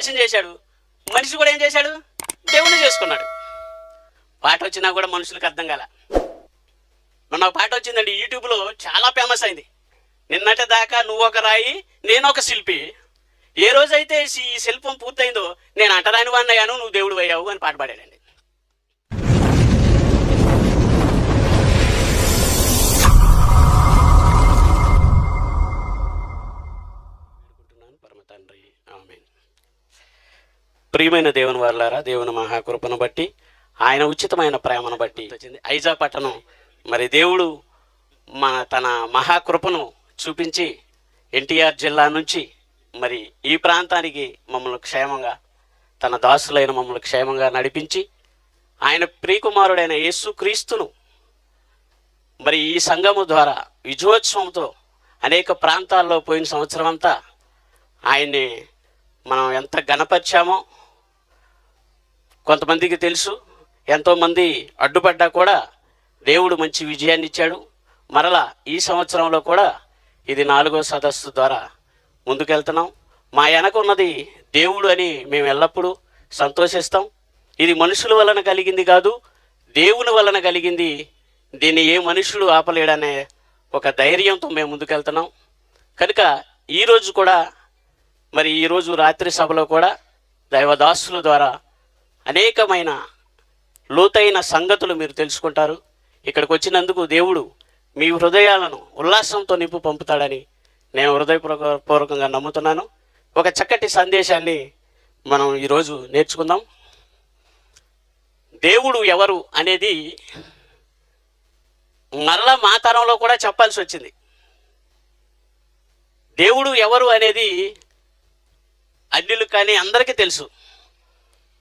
మనిషిని చేశాడు. మనిషి కూడా ఏం చేశాడు? దేవుని చేసుకున్నాడు. పాట వచ్చినా కూడా మనుషులకు అర్థం కాల. మొన్న పాట వచ్చిందండి యూట్యూబ్లో చాలా ఫేమస్ అయింది. నిన్నటి దాకా నువ్వు ఒక రాయి నేను ఒక శిల్పి. ఏ రోజైతే ఈ శిల్పం పూర్తయిందో నేను అంటరాని వాడినయ్యాను నువ్వు దేవుడు అయ్యావు అని పాట పాడాడండి. ప్రియమైన దేవుని వారులారా దేవుని మహాకృపను బట్టి ఆయన ఉచితమైన ప్రేమను బట్టి వచ్చింది. ఐజా పట్టణం మరి దేవుడు మన తన మహాకృపను చూపించి ఎన్టీఆర్ జిల్లా నుంచి మరి ఈ ప్రాంతానికి మమ్మల్ని క్షేమంగా తన దాసులైన మమ్మల్ని క్షేమంగా నడిపించి ఆయన ప్రియకుమారుడైన యేసు క్రీస్తును మరి ఈ సంఘము ద్వారా విజయోత్సవంతో అనేక ప్రాంతాల్లో పోయిన సంవత్సరం అంతా ఆయన్ని మనం ఎంత గణపరిచామో కొంతమందికి తెలుసు ఎంతోమంది అడ్డుపడ్డా కూడా దేవుడు మంచి విజయాన్ని ఇచ్చాడు. మరలా ఈ సంవత్సరంలో కూడా ఇది నాలుగో సదస్సు ద్వారా ముందుకెళ్తున్నాం. మా వెనక ఉన్నది దేవుడు అని మేము ఎల్లప్పుడూ సంతోషిస్తాం. ఇది మనుషుల వలన కలిగింది కాదు దేవుని వలన కలిగింది. దీన్ని ఏ మనుషులు ఆపలేడనే ఒక ధైర్యంతో మేము ముందుకెళ్తున్నాం. కనుక ఈరోజు కూడా మరి ఈరోజు రాత్రి సభలో కూడా దైవదాసుల ద్వారా అనేకమైన లోతైన సంగతులు మీరు తెలుసుకుంటారు. ఇక్కడికి వచ్చినందుకు దేవుడు మీ హృదయాలను ఉల్లాసంతో నింపు పంపుతాడని నేను హృదయపూర్వకంగా నమ్ముతున్నాను. ఒక చక్కటి సందేశాన్ని మనం ఈరోజు నేర్చుకుందాం. దేవుడు ఎవరు అనేది మరలా మా తరంలో కూడా చెప్పాల్సి వచ్చింది. దేవుడు ఎవరు అనేది అన్యులు కానీ అందరికీ తెలుసు.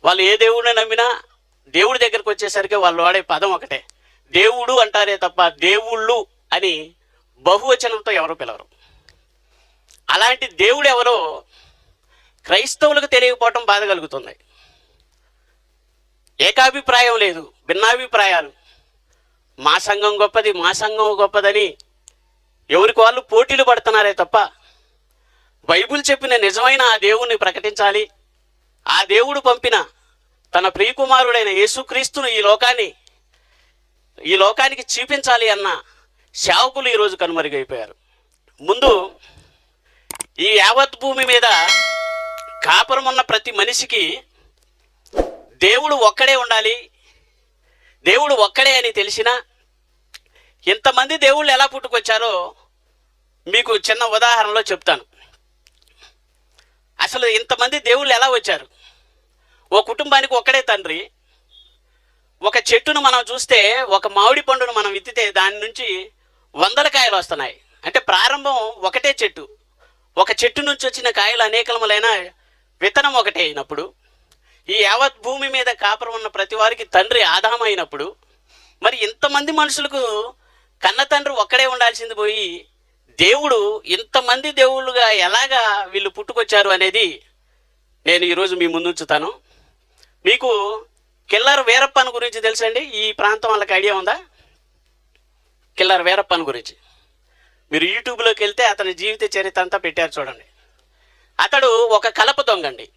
వాళ్ళు ఏ దేవుడిని నమ్మినా దేవుడి దగ్గరకు వచ్చేసరికి వాళ్ళు వాడే పదం ఒకటే. దేవుడు అంటారే తప్ప దేవుళ్ళు అని బహువచనంతో ఎవరు పిలవరు. అలాంటి దేవుడు ఎవరో క్రైస్తవులకు తెలియకపోవటం బాధ కలుగుతుంది. ఏకాభిప్రాయం లేదు భిన్నాభిప్రాయాలు. మా సంఘం గొప్పది మా సంఘం గొప్పదని ఎవరికి వాళ్ళు పోటీలు పడుతున్నారే తప్ప బైబిల్ చెప్పిన నిజమైన ఆ దేవుణ్ణి ప్రకటించాలి ఆ దేవుడు పంపిన తన ప్రియకుమారుడైన యేసుక్రీస్తును ఈ లోకాన్ని ఈ లోకానికి చూపించాలి అన్న సేవకులు ఈరోజు కనుమరుగైపోయారు. ముందు ఈ యావత్ భూమి మీద కాపురం ఉన్న ప్రతి మనిషికి దేవుడు ఒక్కడే ఉండాలి దేవుడు ఒక్కడే అని తెలిసిన ఇంతమంది దేవుళ్ళు ఎలా పుట్టుకొచ్చారో మీకు చిన్న ఉదాహరణలో చెప్తాను. అసలు ఇంతమంది దేవుళ్ళు ఎలా వచ్చారు? ఓ కుటుంబానికి ఒక్కడే తండ్రి. ఒక చెట్టును మనం చూస్తే ఒక మామిడి పండును మనం విత్తితే దాని నుంచి వందల కాయలు వస్తున్నాయి. అంటే ప్రారంభం ఒకటే చెట్టు. ఒక చెట్టు నుంచి వచ్చిన కాయలు అనేకలములైన విత్తనం ఒకటే అయినప్పుడు ఈ యావత్ భూమి మీద కాపురం ఉన్న ప్రతి వారికి తండ్రి ఆదాం అయినప్పుడు మరి ఇంతమంది మనుషులకు కన్న తండ్రి ఒక్కడే ఉండాల్సింది పోయి దేవుడు ఇంతమంది దేవుళ్ళుగా ఎలాగా వీళ్ళు పుట్టుకొచ్చారు అనేది నేను ఈరోజు మీ ముందుంచుతాను మీకు కిల్లర్ వీరప్పన్ గురించి తెలుసండి? ఈ ప్రాంతం వాళ్ళకి ఐడియా ఉందా? కిల్లర్ వీరప్పన్ గురించి. మీరు యూట్యూబ్లోకి వెళ్తే అతని జీవిత చరిత్ర అంతా పెట్టారు చూడండి. అతడు ఒక కలప దొంగండి.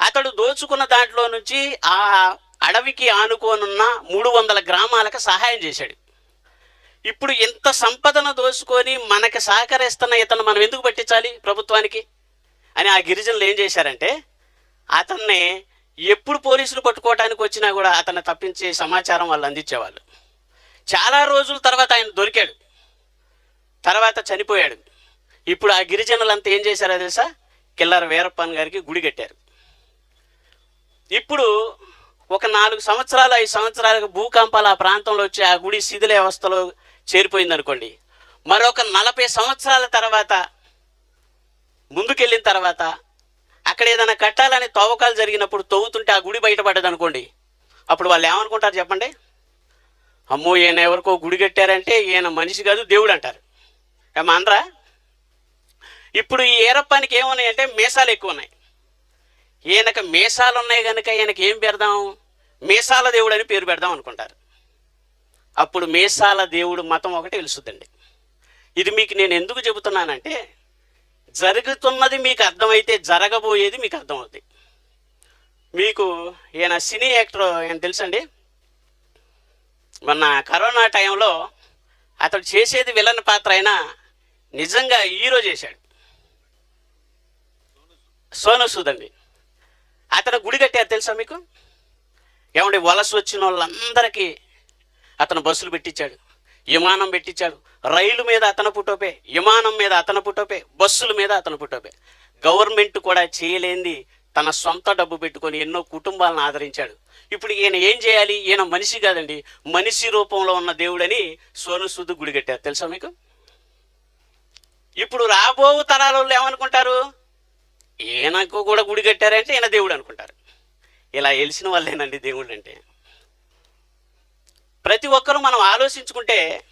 అతడు దోచుకున్న దాంట్లో నుంచి ఆ అడవికి ఆనుకోనున్న మూడు వందల గ్రామాలకు సహాయం చేశాడు. ఇప్పుడు ఇంత సంపదను దోచుకొని మనకి సహకరిస్తున్న ఇతను మనం ఎందుకు పట్టించాలి ప్రభుత్వానికి? అని ఆ గిరిజనులు ఏం చేశారంటే అతన్ని ఎప్పుడు పోలీసులు పట్టుకోవడానికి వచ్చినా కూడా అతన్ని తప్పించే సమాచారం వాళ్ళు అందించేవాళ్ళు. చాలా రోజుల తర్వాత ఆయన దొరికాడు. తర్వాత చనిపోయాడు. ఇప్పుడు ఆ గిరిజనులంతా ఏం చేశారో తెలుసా? కిల్లర వీరప్పన్ గారికి గుడి కట్టారు. ఇప్పుడు ఒక నాలుగు సంవత్సరాలు ఐదు సంవత్సరాలకు భూకంపాలు ఆ ప్రాంతంలో వచ్చి ఆ గుడి శిథిల వ్యవస్థలో చేరిపోయింది అనుకోండి మరొక నలభై సంవత్సరాల తర్వాత ముందుకెళ్ళిన తర్వాత అక్కడ ఏదైనా కట్టాలని తవ్వకాలు జరిగినప్పుడు తవ్వుతుంటే ఆ గుడి బయటపడ్డది అనుకోండి. అప్పుడు వాళ్ళు ఏమనుకుంటారు చెప్పండి? అమ్మో ఈయన ఎవరికో గుడి కట్టారంటే ఈయన మనిషి కాదు దేవుడు అంటారు. ఏమా ఇప్పుడు ఈ ఏరప్పానికి ఏమున్నాయంటే మీసాలు ఎక్కువ ఉన్నాయి ఈయనకు మీసాలు ఉన్నాయి కనుక ఈయనకి ఏం పెడదాం? మీసాల దేవుడు అని పేరు పెడదాం అనుకుంటారు. అప్పుడు మీసాల దేవుడు మతం ఒకటి తెలుసుద్దండి. ఇది మీకు నేను ఎందుకు చెబుతున్నానంటే జరుగుతున్నది మీకు అర్థమైతే జరగబోయేది మీకు అర్థమవుతుంది మీకు ఈయన సినీ యాక్టర్ ఆయన తెలుసండి? మొన్న కరోనా టైంలో అతడు చేసేది విలన్ పాత్ర అయినా నిజంగా హీరో చేశాడు. సోను సూద్ అండి అతను గుడి కట్టారు తెలుసా మీకు? ఏమండి వలస వచ్చిన వాళ్ళందరికీ అతను బస్సులు పెట్టించాడు. విమానం పెట్టించాడు. రైలు మీద అతను పుట్టోపే విమానం మీద అతను పుట్టోపే బస్సుల మీద అతను పుట్టోపే. గవర్నమెంట్ కూడా చేయలేంది. తన సొంత డబ్బు పెట్టుకొని ఎన్నో కుటుంబాలను ఆదరించాడు. ఇప్పుడు ఈయన ఏం చేయాలి? ఈయన మనిషి కాదండి. మనిషి రూపంలో ఉన్న దేవుడని సోను సూద్ గుడి కట్టారు. తెలుసా మీకు? ఇప్పుడు రాబో తరాల వాళ్ళు ఏమనుకుంటారు? ఈయనకు కూడా గుడి కట్టారంటే ఈయన దేవుడు అనుకుంటారు. ఇలా వెలిసిన వాళ్ళేనండి దేవుడు అంటే ప్రతి ఒక్కరూ మనం ఆలోచించుకుంటే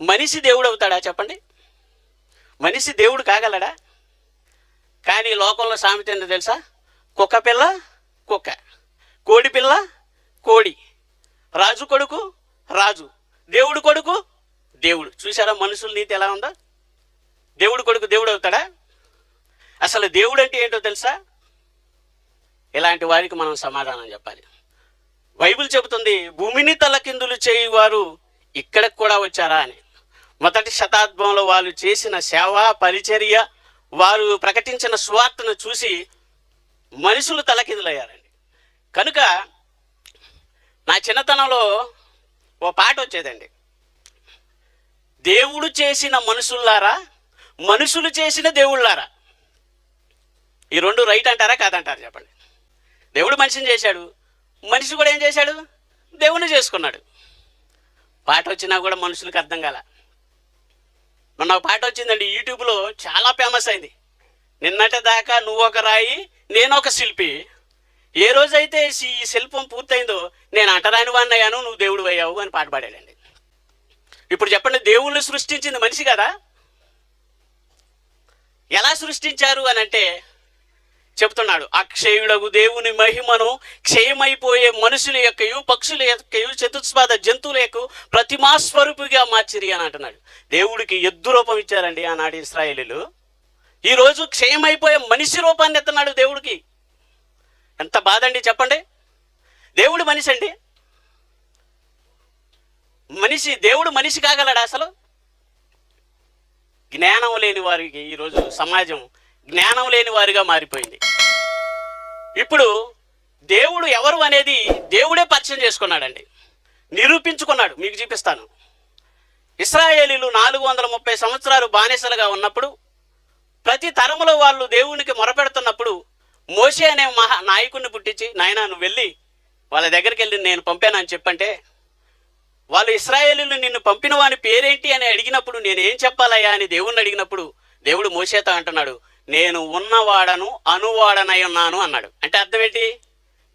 మనిషి దేవుడు అవుతాడా చెప్పండి? మనిషి దేవుడు కాగలడా? కానీ లోకంలో సామెత ఏంటో తెలుసా? కుక్క పిల్ల కుక్క. కోడి పిల్ల కోడి. రాజు కొడుకు రాజు. దేవుడు కొడుకు దేవుడు. చూసారా మనుషుల నీతి ఎలా ఉందో? దేవుడు కొడుకు దేవుడు అవుతాడా? అసలు దేవుడు అంటే ఏంటో తెలుసా? ఇలాంటి వారికి మనం సమాధానం చెప్పాలి. బైబిల్ చెబుతుంది భూమిని తలకిందులు చేయువారు ఇక్కడికి కూడా వచ్చారా? అని. మొదటి శతాబ్దంలో వాళ్ళు చేసిన సేవ పరిచర్య వారు ప్రకటించిన సువార్తను చూసి మనుషులు తలకిందులయ్యారండి. కనుక నా చిన్నతనంలో ఓ పాట వచ్చేదండి. దేవుడు చేసిన మనుషుల్లారా మనుషులు చేసిన దేవుళ్ళారా? ఈ రెండు రైట్ అంటారా కాదంటారా చెప్పండి. దేవుడు మనిషిని చేశాడు మనిషి కూడా ఏం చేశాడు? దేవుణ్ణి చేసుకున్నాడు. పాట వచ్చినా కూడా మనుషులకు అర్థం కాల. మొన్న ఒక పాట వచ్చిందండి యూట్యూబ్లో చాలా ఫేమస్ అయింది. నిన్నటి దాకా నువ్వు ఒక రాయి నేను ఒక శిల్పి. ఏ రోజైతే ఈ శిల్పం పూర్తయిందో నేను అంటరాని వాడిని అయ్యాను నువ్వు దేవుడు అయ్యావు అని పాట పాడాడండి. ఇప్పుడు చెప్పండి దేవుణ్ణి సృష్టించింది మనిషి కదా? ఎలా సృష్టించారు అని అంటే చెప్తున్నాడు అక్షయుడగు దేవుని మహిమను క్షయమైపోయే మనుషుల యొక్కయు పక్షుల యొక్కయు చతుస్పాద జంతువుల యొక్క ప్రతిమా స్వరూపిగా మార్చిరి అని అంటున్నాడు. దేవుడికి ఎద్దు రూపం ఇచ్చారండి ఆనాడు ఇస్రాయేలీలు. ఈరోజు క్షయమైపోయే మనిషి రూపాన్ని ఎత్తున్నాడు దేవుడికి. ఎంత బాధ అండి చెప్పండి. దేవుడు మనిషి అండి. మనిషి దేవుడు మనిషి కాగలడా అసలు? జ్ఞానం లేని వారికి ఈరోజు సమాజం జ్ఞానం లేని వారిగా మారిపోయింది. ఇప్పుడు దేవుడు ఎవరు అనేది దేవుడే పరిచయం చేసుకున్నాడండి. నిరూపించుకున్నాడు. మీకు చూపిస్తాను. ఇస్రాయేలీలు నాలుగు వందల ముప్పై సంవత్సరాలు బానిసలుగా ఉన్నప్పుడు ప్రతి తరములో వాళ్ళు దేవునికి మొరపెడుతున్నప్పుడు మోషే అనే మహా నాయకుడిని పుట్టించి నాయన నువ్వు వెళ్ళి వాళ్ళ దగ్గరికి వెళ్ళి నేను పంపానని చెప్పంటే వాళ్ళు ఇస్రాయేలీలు నిన్ను పంపిన వాని పేరేంటి అని అడిగినప్పుడు నేను ఏం చెప్పాలయ్యా అని దేవుణ్ణి అడిగినప్పుడు దేవుడు మోసేత అంటున్నాడు నేను ఉన్నవాడను అనువాడనై ఉన్నాను అన్నాడు. అంటే అర్థం ఏంటి?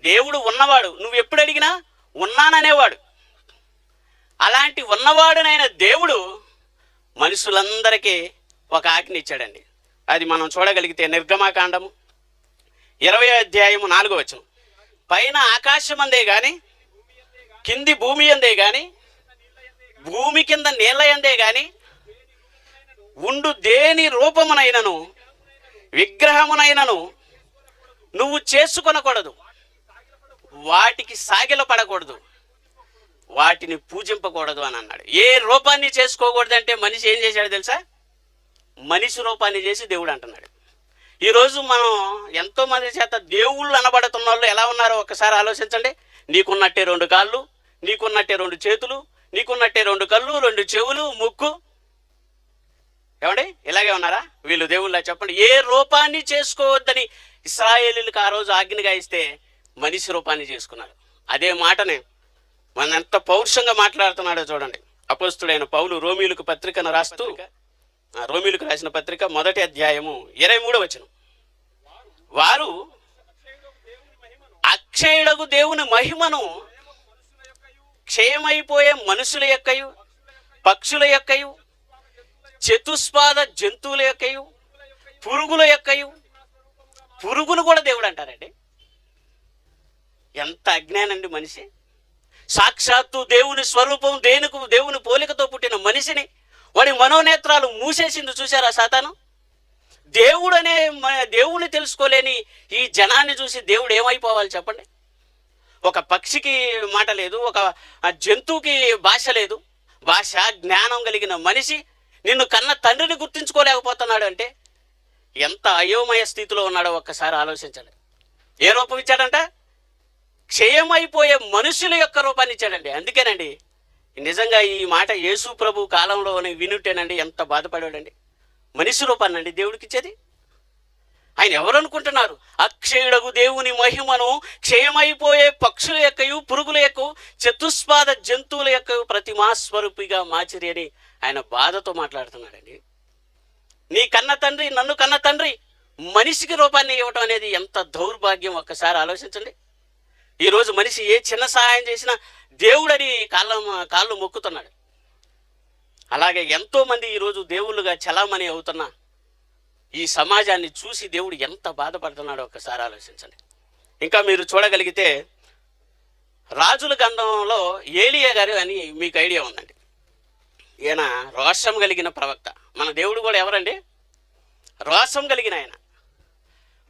దేవుడు ఉన్నవాడు. నువ్వు ఎప్పుడు అడిగినా ఉన్నాననేవాడు. అలాంటి ఉన్నవాడునైన దేవుడు మనుషులందరికీ ఒక ఆజ్ఞ ఇచ్చాడండి. అది మనం చూడగలిగితే నిర్గమాకాండము ఇరవై అధ్యాయము నాలుగో వచ్చిన పైన ఆకాశం అందే కానీ కింది భూమి అందే కానీ భూమి కింద నీళ్ళ అందే కానీ ఉండు దేని రూపమునైనను విగ్రహమునైనను నువ్వు చేసుకొనకూడదు. వాటికి సాగిలపడకూడదు వాటిని పూజింపకూడదు అని అన్నాడు. ఏ రూపాన్ని చేసుకోకూడదు అంటే మనిషి ఏం చేశాడు తెలుసా? మనిషి రూపాన్ని చేసి దేవుడు అంటున్నాడు. ఈరోజు మనం ఎంతోమంది చేత దేవుళ్ళు అనబడుతున్న వాళ్ళు ఎలా ఉన్నారో ఒకసారి ఆలోచించండి. నీకున్నట్టే రెండు కాళ్ళు నీకున్నట్టే రెండు చేతులు నీకున్నట్టే రెండు కళ్ళు రెండు చెవులు ముక్కు ఏమండి? ఇలాగే ఉన్నారా? వీళ్ళు దేవుళ్ళ చెప్పండి. ఏ రూపాన్ని చేసుకోవద్దని ఇస్రాయేలీలకు ఆ రోజు ఆజ్ఞగా ఇస్తే మనిషి రూపాన్ని చేసుకున్నారు అదే మాటనే మన ఎంత పౌరుషంగా మాట్లాడుతున్నాడో చూడండి. అపోస్తుడైన పౌలు రోమిలకు పత్రికను రాస్తూ రోమిలకు రాసిన పత్రిక మొదటి అధ్యాయము ఇరవై మూడో వచనం. వారు అక్షయుడగు దేవుని మహిమను క్షయమైపోయే మనుషుల యొక్కయు పక్షుల యొక్కయు చతుస్పాద జంతువుల యొక్కయు పురుగుల యొక్కయు. పురుగులు కూడా దేవుడు అంటారండి. ఎంత అజ్ఞానండి మనిషి. సాక్షాత్తు దేవుని స్వరూపం దేనికి దేవుని పోలికతో పుట్టిన మనిషిని వాడి మనోనేత్రాలు మూసేసింది చూసారా సాతాను? దేవుడు అనే మ- దేవుడిని తెలుసుకోలేని ఈ జనాన్ని చూసి దేవుడు ఏమైపోవాలి చెప్పండి? ఒక పక్షికి మాట లేదు ఒక జంతువుకి భాష లేదు. భాష జ్ఞానం కలిగిన మనిషి నిన్ను కన్న తండ్రిని గుర్తించుకోలేకపోతున్నాడు అంటే ఎంత అయోమయ స్థితిలో ఉన్నాడో ఒక్కసారి ఆలోచించండి. ఏ రూపం ఇచ్చాడంట? క్షయమైపోయే మనుషుల యొక్క రూపాన్ని ఇచ్చాడండి. అందుకేనండి నిజంగా ఈ మాట యేసు ప్రభు కాలంలో వినుంటేనండి ఎంత బాధపడాడండి మనిషి రూపాన్ని అండి దేవుడికి ఇచ్చేది ఆయన ఎవరనుకుంటున్నారు? అక్షయుడగు దేవుని మహిమను క్షయమైపోయే పక్షుల యొక్కయు పురుగుల యొక్క చతుస్పాద జంతువుల యొక్క ప్రతిమాస్వరూపిగా మార్చిరి అని ఆయన బాధతో మాట్లాడుతున్నాడండి. నీ కన్న తండ్రి నన్ను కన్న తండ్రి మనిషికి రూపాన్ని ఇవ్వటం అనేది ఎంత దౌర్భాగ్యం? ఒక్కసారి ఆలోచించండి. ఈరోజు మనిషి ఏ చిన్న సహాయం చేసినా దేవుడని కాళ్ళ కాళ్ళు మొక్కుతున్నాడు. అలాగే ఎంతోమంది ఈరోజు దేవుళ్ళుగా చలామణి అవుతున్నా ఈ సమాజాన్ని చూసి దేవుడు ఎంత బాధపడుతున్నాడో ఒక్కసారి ఆలోచించండి. ఇంకా మీరు చూడగలిగితే రాజుల గంధంలో ఏలియా గారు అని మీకు ఐడియా ఉందండి. ఈయన రోషం కలిగిన ప్రవక్త. మన దేవుడు కూడా ఎవరండి? రోషం కలిగిన ఆయన.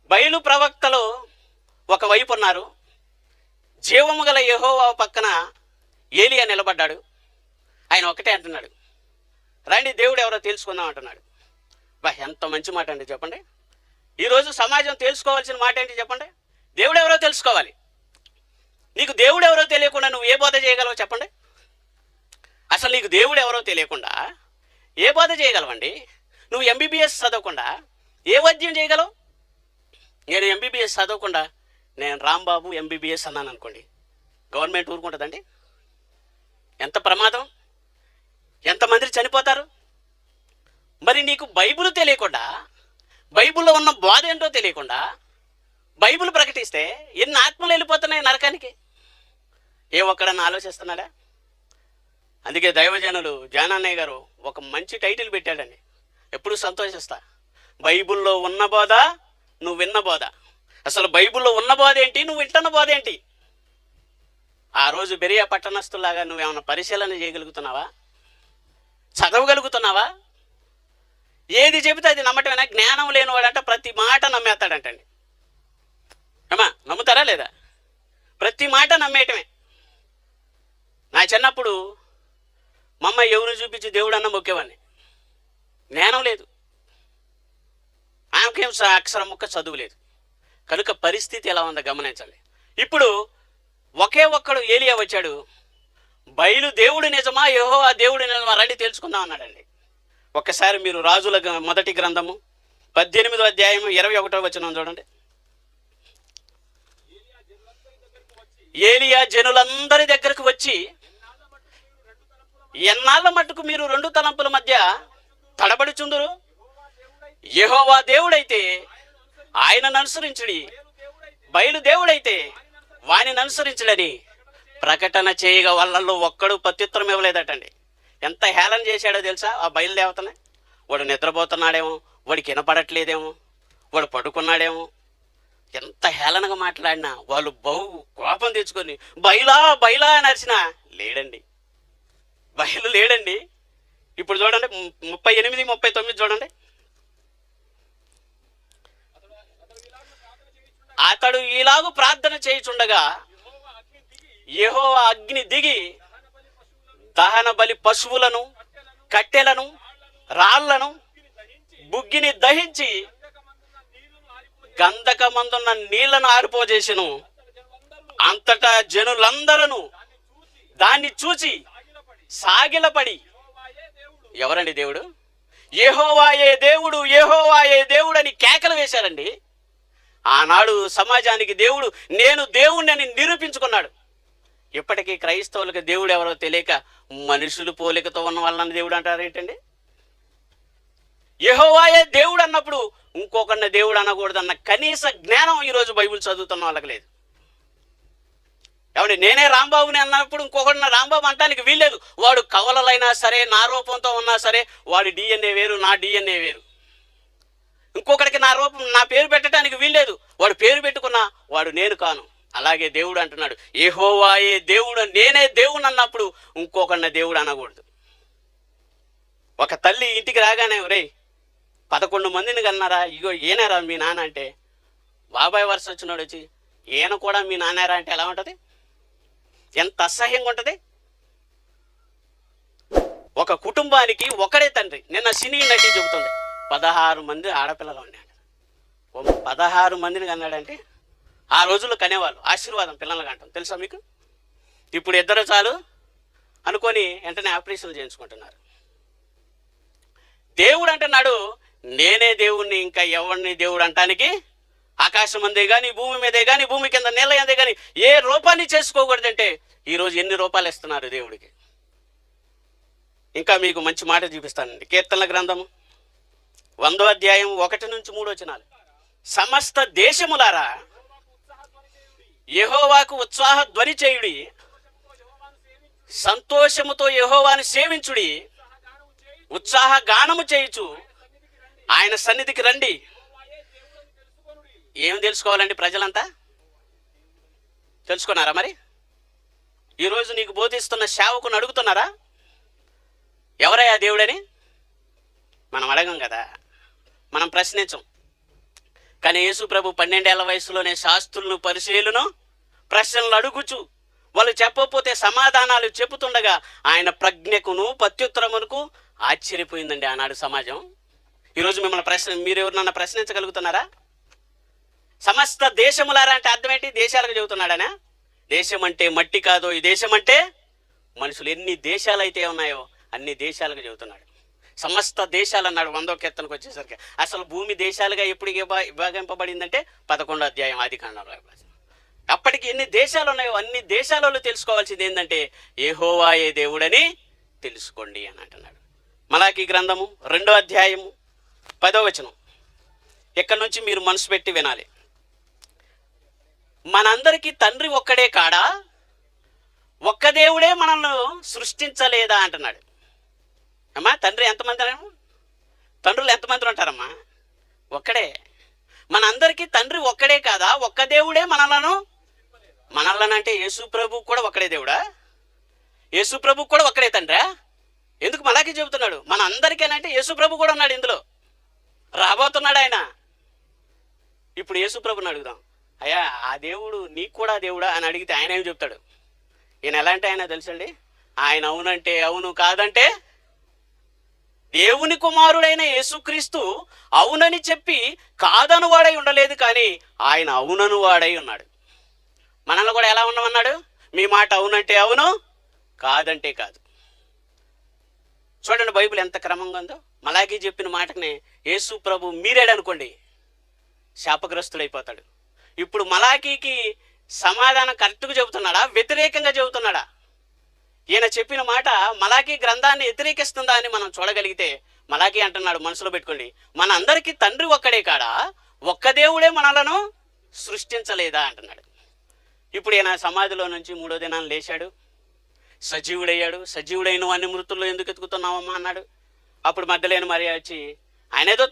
బయలు ప్రవక్తలు ఒకవైపు ఉన్నారు. జీవము గల యహోవా పక్కన ఏలియా నిలబడ్డాడు. ఆయన ఒకటే అంటున్నాడు. రండి దేవుడు ఎవరో తెలుసుకుందాం అంటున్నాడు. బా ఎంత మంచి మాట అండి చెప్పండి. ఈరోజు సమాజం తెలుసుకోవాల్సిన మాట ఏంటి చెప్పండి? దేవుడు ఎవరో తెలుసుకోవాలి. నీకు దేవుడు ఎవరో తెలియకుండా నువ్వు ఏ బోధ చేయగలవో చెప్పండి. అసలు నీకు దేవుడు ఎవరో తెలియకుండా ఏ బాధ చేయగలవండి? నువ్వు ఎంబీబీఎస్ చదవకుండా ఏ వైద్యం చేయగలవు? నేను ఎంబీబీఎస్ చదవకుండా నేను రాంబాబు ఎంబీబీఎస్ అన్నాను అనుకోండి. గవర్నమెంట్ ఊరుకుంటుందండి? ఎంత ప్రమాదం? ఎంతమంది చనిపోతారు? మరి నీకు బైబుల్ తెలియకుండా బైబిల్లో ఉన్న బాధ ఏంటో తెలియకుండా బైబుల్ ప్రకటిస్తే ఎన్ని ఆత్మలు వెళ్ళిపోతున్నాయి నరకానికి? ఏ ఒక్కడన్నా ఆలోచిస్తున్నాడా? అందుకే దైవజనులు జానన్నయ్య గారు ఒక మంచి టైటిల్ పెట్టాడండి. ఎప్పుడు సంతోషిస్తా. బైబిల్లో ఉన్న బోధ నువ్వు విన్న బోధ. అసలు బైబుల్లో ఉన్న బోధ ఏంటి నువ్వు వింటున్న బోధ ఏంటి? ఆ రోజు బెరియా పట్టణస్తులాగా నువ్వేమైనా పరిశీలన చేయగలుగుతున్నావా? చదవగలుగుతున్నావా? ఏది చెబితే అది నమ్మటమేనా? జ్ఞానం లేనివాడంట ప్రతి మాట నమ్మేస్తాడంటండి. ఏమా నమ్ముతారా లేదా? ప్రతి మాట నమ్మేయటమే. నా చిన్నప్పుడు మా అమ్మ ఎవరు చూపించి దేవుడు అన్న మొక్కేవాడిని. జ్ఞానం లేదు. ఆమెకేం అక్షరం మొక్క చదువు లేదు. కనుక పరిస్థితి ఎలా ఉందో గమనించాలి ఇప్పుడు ఒకే ఒక్కడు ఏలియా వచ్చాడు. బయలు దేవుడు నిజమా యహో ఆ దేవుడు నిజమా రండి తెలుసుకుందాం అన్నాడండి. ఒక్కసారి మీరు రాజుల మొదటి గ్రంథము పద్దెనిమిదో అధ్యాయం ఇరవై ఒకటో వచ్చిన చూడండి. ఏలియా జనులందరి దగ్గరకు వచ్చి ఎన్నాళ్ళ మట్టుకు మీరు రెండు తలంపుల మధ్య తడబడుచుందురు యహోవా దేవుడైతే ఆయనను అనుసరించుడి. బయలు దేవుడైతే వానిని అనుసరించడని ప్రకటన చేయగా వాళ్ళల్లో ఒక్కడు ప్రత్యుత్తరం ఇవ్వలేదటండి. ఎంత హేళన చేశాడో తెలుసా ఆ బయలుదేవతనే వాడు నిద్రపోతున్నాడేమో వాడికి వినపడట్లేదేమో వాడు పడుకున్నాడేమో. ఎంత హేళనగా మాట్లాడినా వాళ్ళు బహు కోపం తెచ్చుకొని బయలా బయలా అని అరిచినా లేడండి. బయలు లేడండి. ఇప్పుడు చూడండి ముప్పై ఎనిమిది ముప్పై తొమ్మిది చూడండి. అతడు ఇలాగ ప్రార్థన చేయుచుండగా ఏహో అగ్ని దిగి దహన బలి పశువులను కట్టెలను రాళ్ళను బుగ్గిని దహించి గంధక మందున్న నీళ్ళను ఆరిపోజేసెను. అంతటా జనులందరూ దాన్ని చూచి సాగిలపడి. ఎవరండి దేవుడు? ఏహోవాయే దేవుడు ఏహోవాయే దేవుడు అని కేకలు వేశారండి. ఆనాడు సమాజానికి దేవుడు నేను దేవుణ్ణి నిరూపించుకున్నాడు. ఇప్పటికీ క్రైస్తవులకు దేవుడు ఎవరో తెలియక మనుషులు పోలికతో ఉన్న వాళ్ళని దేవుడు అంటారు ఏంటండి? యెహోవాయే దేవుడు అన్నప్పుడు ఇంకొకరిని దేవుడు అనకూడదన్న కనీస జ్ఞానం ఈరోజు బైబిల్ చదువుతున్న వాళ్ళకి లేదు. ఏమంటే నేనే రాంబాబుని అన్నప్పుడు ఇంకొకటి రాంబాబు అంటానికి వీల్లేదు. వాడు కవలలైనా సరే నా రూపంతో ఉన్నా సరే వాడి డిఎన్ఏ వేరు నా డిఎన్ఏ వేరు. ఇంకొకరికి నా రూపం నా పేరు పెట్టడానికి వీల్లేదు. వాడు పేరు పెట్టుకున్నా వాడు నేను కాను. అలాగే దేవుడు అంటున్నాడు ఏహోవాయే దేవుడు నేనే దేవుడు అన్నప్పుడు ఇంకొకడిన దేవుడు అనకూడదు. ఒక తల్లి ఇంటికి రాగానే రే పదకొండు మందిని కన్నారా? ఇగో ఈయనరా మీ నాన్న? అంటే బాబాయ్ వరుస వచ్చినాడు వచ్చి ఈయన కూడా మీ నాన్నారా? అంటే ఎలా ఉంటుంది? ఎంత అసహ్యంగా ఉంటుంది? ఒక కుటుంబానికి ఒకడే తండ్రి. నిన్న సినీ నటి చెబుతుంది. పదహారు మంది ఆడపిల్లలు ఉన్నాడు పదహారు మందిని కన్నాడంటే ఆ రోజుల్లో కనేవాళ్ళు ఆశీర్వాదం పిల్లలకు అంటాం తెలుసా మీకు? ఇప్పుడు ఇద్దరు చాలు అనుకొని వెంటనే ఆపరేషన్లు చేయించుకుంటున్నారు. దేవుడు అంటున్నాడు నేనే దేవుణ్ణి ఇంకా ఎవరిని దేవుడు అంటానికి ఆకాశం అందే కానీ భూమి మీదే కానీ భూమి కింద నీళ్ళ అందే కానీ ఏ రూపాన్ని చేసుకోకూడదంటే ఈరోజు ఎన్ని రూపాయలు ఇస్తున్నారు దేవుడికి? ఇంకా మీకు మంచి మాట చూపిస్తానండి. కీర్తనల గ్రంథము వందో అధ్యాయం ఒకటి నుంచి మూడు వచనాలు. సమస్త దేశములారా యహోవాకు ఉత్సాహ ధ్వని చేయుడి సంతోషముతో యహోవాను సేవించుడి ఉత్సాహ గానము చేయుచు ఆయన సన్నిధికి రండి. ఏం తెలుసుకోవాలండి ప్రజలంతా? తెలుసుకున్నారా మరి? ఈరోజు నీకు బోధిస్తున్న సేవకుని అడుగుతున్నారా? ఎవరయ్యా దేవుడని? మనం అడగం కదా. మనం ప్రశ్నించం. కానీ యేసు ప్రభు పన్నెండేళ్ళ వయసులోనే శాస్త్రులను పరిశీలను ప్రశ్నలు అడుగుచు. వాళ్ళు చెప్పకపోతే సమాధానాలు చెబుతుండగా ఆయన ప్రజ్ఞకును ప్రత్యుత్తరమునకు ఆశ్చర్యపోయిందండి ఆనాడు సమాజం. ఈరోజు మిమ్మల్ని ప్రశ్న మీరు ఎవరినన్నా ప్రశ్నించగలుగుతున్నారా? సమస్త దేశములారా అంటే అర్థం ఏంటి? దేశాలకు చెబుతున్నాడనా? దేశం అంటే మట్టి కాదు. ఈ దేశం అంటే మనుషులు ఎన్ని దేశాలు అయితే ఉన్నాయో అన్ని దేశాలకు చెబుతున్నాడు. సమస్త దేశాలు అన్నాడు వందో కీర్తనకు వచ్చేసరికి అసలు భూమి దేశాలుగా ఎప్పుడు విభాగింపబడిందంటే పదకొండో అధ్యాయం ఆది కాండంలో అప్పటికి ఎన్ని దేశాలు ఉన్నాయో అన్ని దేశాలలో తెలుసుకోవాల్సింది ఏంటంటే ఏహోవాయే దేవుడని తెలుసుకోండి అని అంటున్నాడు. మలాకి గ్రంథము రెండో అధ్యాయము పదో వచనం. ఎక్కడి నుంచి మీరు మనసు పెట్టి వినాలి? మనందరికీ తండ్రి ఒక్కడే కాడా? ఒక్క దేవుడే మనల్ని సృష్టించలేదా అంటున్నాడు. అమ్మా తండ్రి ఎంతమంది తండ్రులు ఎంతమంది ఉంటారమ్మా? ఒక్కడే. మనందరికీ తండ్రి ఒక్కడే కాదా? ఒక్క దేవుడే మనలను మనల్ని అంటే యేసు ప్రభు కూడా ఒక్కడే దేవుడా? యేసు ప్రభు కూడా ఒక్కడే తండ్రా? ఎందుకు మలాకి చెబుతున్నాడు? మన అందరికేనంటే యేసు ప్రభు కూడా ఉన్నాడు ఇందులో. రాబోతున్నాడు ఆయన. ఇప్పుడు యేసు ప్రభుని అడుగుదాం. అయ్యా ఆ దేవుడు నీకు కూడా దేవుడా అని అడిగితే ఆయన ఏం చెప్తాడు? ఈయన ఎలా అంటే ఆయన తెలుసండి? ఆయన అవునంటే అవును కాదంటే దేవుని కుమారుడైన యేసుక్రీస్తు అవునని చెప్పి కాదను వాడై ఉండలేదు కానీ ఆయన అవునను వాడై ఉన్నాడు. మనల్ని కూడా ఎలా ఉండమన్నాడు? మీ మాట అవునంటే అవును కాదంటే కాదు. చూడండి బైబిల్ ఎంత క్రమంగా ఉందో. మలాగి చెప్పిన మాటని యేసు ప్రభు మీరేడనుకోండి శాపగ్రస్తుడైపోతాడు ఇప్పుడు మలాఖీకి సమాధానం కరెక్ట్గా చెబుతున్నాడా? వ్యతిరేకంగా చెబుతున్నాడా? ఈయన చెప్పిన మాట మలాకీ గ్రంథాన్ని వ్యతిరేకిస్తుందా అని మనం చూడగలిగితే మలాకీ అంటున్నాడు మనసులో పెట్టుకోండి. మన అందరికీ తండ్రి ఒక్కడే కాడా? ఒక్క దేవుడే మనలను సృష్టించలేదా అంటున్నాడు. ఇప్పుడు ఈయన సమాధిలో నుంచి మూడో దినాన్ని లేచాడు. సజీవుడయ్యాడు. సజీవుడైన వాడిని మృతుల్లో ఎందుకు ఎతుకుతున్నావమ్మా అన్నాడు. అప్పుడు మధ్యలేని మరి వచ్చి ఆయన ఏదో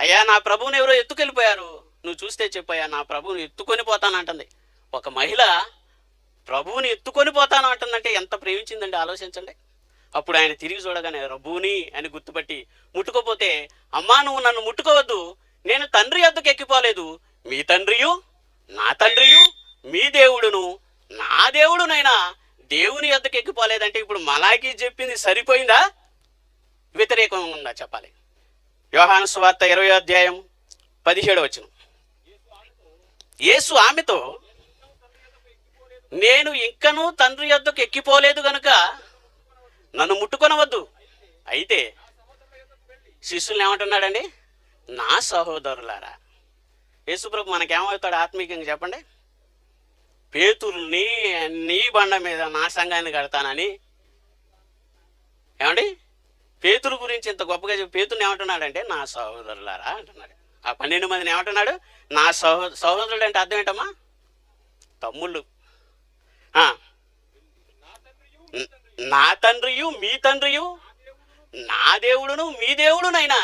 అయ్యా నా ప్రభువుని ఎవరో ఎత్తుకెళ్ళిపోయారు. నువ్వు చూస్తే చెప్పాయా నా ప్రభువుని ఎత్తుకొని పోతానంటుంది. ఒక మహిళ ప్రభువుని ఎత్తుకొని పోతాను అంటుందంటే ఎంత ప్రేమించిందండి ఆలోచించండి. అప్పుడు ఆయన తిరిగి చూడగానే రబ్బుని అని గుర్తుపట్టి ముట్టుకోపోతే అమ్మా నువ్వు నన్ను ముట్టుకోవద్దు. నేను తండ్రి యొద్దకు ఎక్కిపోలేదు. మీ తండ్రియు నా తండ్రియు మీ దేవుడును నా దేవుడునైనా దేవుని యొద్దకు ఎక్కిపోలేదంటే ఇప్పుడు మలాకి చెప్పింది సరిపోయిందా? వ్యతిరేకంగా ఉందా చెప్పాలి. వ్యవహాన సువార్త ఇరవై అధ్యాయం పదిహేడు వచ్చిన యేసు ఆమెతో నేను ఇంకనూ తండ్రి యొద్దకు ఎక్కిపోలేదు గనుక నన్ను ముట్టుకొనవద్దు. అయితే శిష్యుల్ని ఏమంటున్నాడండి? నా సహోదరులారా యేసుప్రభు మనకేమవుతాడు ఆత్మీయంగా చెప్పండి? పేతుల్ని నీ బండ మీద నా సంఘాన్ని కడతానని. ఏమండి? పేతుల గురించి ఇంత గొప్పగా చెప్పి పేతుని ఏమంటున్నాడంటే నా సహోదరులారా అంటున్నాడు. ఆ పన్నెండు మందిని ఏమంటున్నాడు? నా సహో సహోదరుడు అంటే అర్థం ఏంటమ్మా? తమ్ముళ్ళు. నా తండ్రియు మీ తండ్రియు నా దేవుడును మీ దేవుడునైనా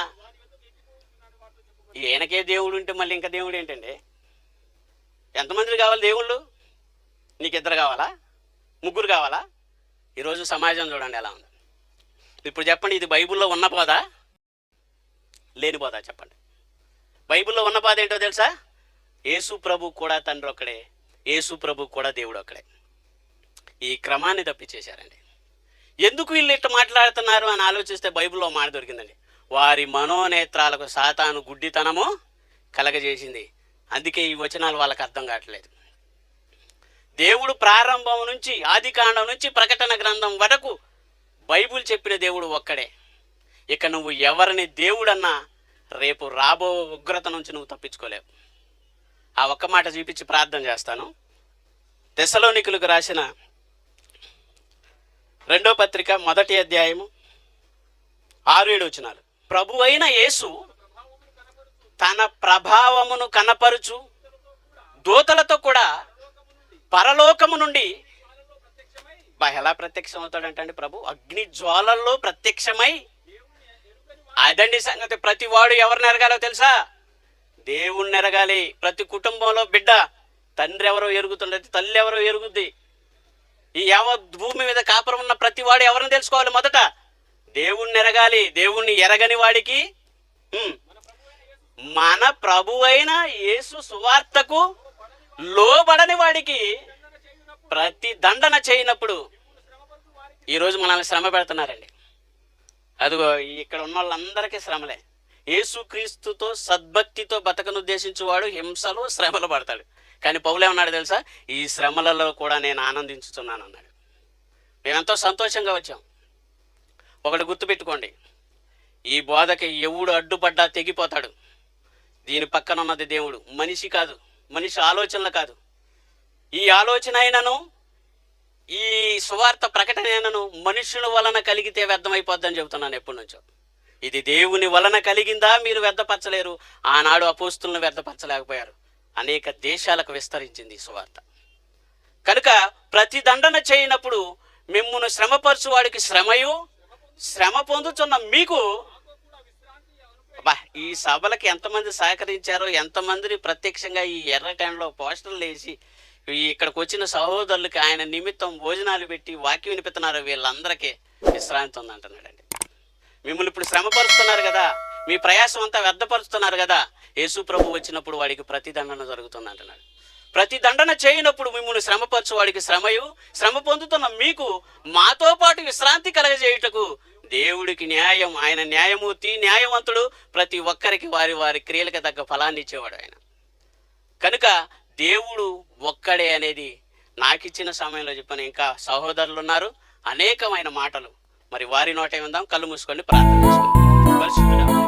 ఈయనకే దేవుడు ఉంటే మళ్ళీ ఇంకా దేవుడు ఏంటండి? ఎంతమంది కావాలి దేవుళ్ళు? నీకు ఇద్దరు కావాలా? ముగ్గురు కావాలా? ఈరోజు సమాజం చూడండి ఎలా ఉంది. ఇప్పుడు చెప్పండి ఇది బైబిల్లో ఉన్న పోదా లేని పోదా చెప్పండి. బైబిల్లో ఉన్న బాధ ఏంటో తెలుసా? యేసు ప్రభు కూడా తండ్రి ఒక్కడే. యేసు ప్రభు కూడా దేవుడు ఒక్కడే. ఈ క్రమాన్ని తప్పించేశారండి ఎందుకు వీళ్ళు ఇట్లా మాట్లాడుతున్నారు అని ఆలోచిస్తే బైబిల్లో మాట దొరికిందండి. వారి మనోనేత్రాలకు సాతాను గుడ్డితనము కలగజేసింది. అందుకే ఈ వచనాలు వాళ్ళకి అర్థం కావట్లేదు. దేవుడు ప్రారంభం నుంచి ఆది కాండం నుంచి ప్రకటన గ్రంథం వరకు బైబిల్ చెప్పిన దేవుడు ఒక్కడే. ఇక నువ్వు ఎవరిని దేవుడన్నా రేపు రాబో ఉగ్రత నుంచి నువ్వు తప్పించుకోలేవు. ఆ ఒక్క మాట చూపించి ప్రార్థన చేస్తాను. దశలోనికులకు రాసిన రెండో పత్రిక మొదటి అధ్యాయము ఆరు ఏడు వచనాలు. ప్రభు అయిన యేసు తన ప్రభావమును కనపరుచు దూతలతో కూడా పరలోకము నుండి ఎలా ప్రత్యక్షం అవుతాడంటే ప్రభు? అగ్ని జ్వాలల్లో ప్రత్యక్షమై అదండి సంగతి. ప్రతి వాడు ఎవరిని ఎరగాలో తెలుసా? దేవుణ్ణి ఎరగాలి. ప్రతి కుటుంబంలో బిడ్డ తండ్రి ఎవరో ఎరుగుతుండదు తల్లి ఎవరో ఎరుగుద్ది. ఈ యావత్ భూమి మీద కాపురం ఉన్న ప్రతి వాడు ఎవరిని తెలుసుకోవాలి మొదట? దేవుణ్ణి ఎరగాలి. దేవుణ్ణి ఎరగని వాడికి మన ప్రభు అయిన యేసు సువార్తకు లోబడని వాడికి ప్రతి దండన చేయనప్పుడు ఈరోజు మనల్ని శ్రమ పెడుతున్నారండి. అదిగో ఇక్కడ ఉన్న వాళ్ళందరికీ శ్రమలే యేసుక్రీస్తుతో సద్భక్తితో బతకను ఉద్దేశించువాడు హింసలు శ్రమలు పడతాడు. కానీ పౌలేమన్నాడు తెలుసా? ఈ శ్రమలలో కూడా నేను ఆనందించుతున్నాను అన్నాడు. మేమెంతో సంతోషంగా వచ్చాం. ఒకటి గుర్తుపెట్టుకోండి. ఈ బోధకి ఎవడు అడ్డుపడ్డా తెగిపోతాడు. దీని పక్కన ఉన్నది దేవుడు. మనిషి కాదు. మనిషి ఆలోచనలు కాదు. ఈ ఆలోచన అయినను ఈ సువార్త ప్రకటనను మనుషుల వలన కలిగితే వ్యర్థమైపోద్దని చెబుతున్నాను ఎప్పటి నుంచో. ఇది దేవుని వలన కలిగిందా మీరు వ్యర్థపరచలేరు. ఆనాడు అపోస్తులను వ్యర్థపరచలేకపోయారు. అనేక దేశాలకు విస్తరించింది ఈ సువార్త. కనుక ప్రతి దండన చేయనప్పుడు మిమ్మల్ని శ్రమపరచు వాడికి శ్రమయు శ్రమ పొందుతున్న మీకు అబ్బా ఈ సభలకి ఎంతమంది సహకరించారో ఎంతమందిని ప్రత్యక్షంగా ఈ ఎర్ర టైంలో పోస్టర్లు వేసి ఇక్కడికి వచ్చిన సహోదరులకి ఆయన నిమిత్తం భోజనాలు పెట్టి వాక్యం వినిపిస్తున్నారు వీళ్ళందరికీ విశ్రాంతి ఉందంటున్నాడండి. మిమ్మల్ని ఇప్పుడు శ్రమపరుస్తున్నారు కదా మీ ప్రయాసం అంతా వ్యర్థపరుస్తున్నారు కదా యేసు ప్రభు వచ్చినప్పుడు వాడికి ప్రతిదండన జరుగుతుంది అంటున్నాడు ప్రతి దండన చేయనప్పుడు మిమ్మల్ని శ్రమపరచు వాడికి శ్రమయు శ్రమ పొందుతున్న మీకు మాతో పాటు విశ్రాంతి కలగజేయుటకు దేవుడికి న్యాయం ఆయన న్యాయమూర్తి న్యాయవంతుడు ప్రతి ఒక్కరికి వారి వారి క్రియలకు తగ్గ ఫలాన్ని ఇచ్చేవాడు ఆయన. కనుక దేవుడు ఒక్కడే అనేది నాకిచ్చిన సమయంలో చెప్పిన. ఇంకా సహోదరులు ఉన్నారు. అనేకమైన మాటలు. మరి వారి నోట ఉందాం కళ్ళు మూసుకొని ప్రార్థన చేసుకుందాం.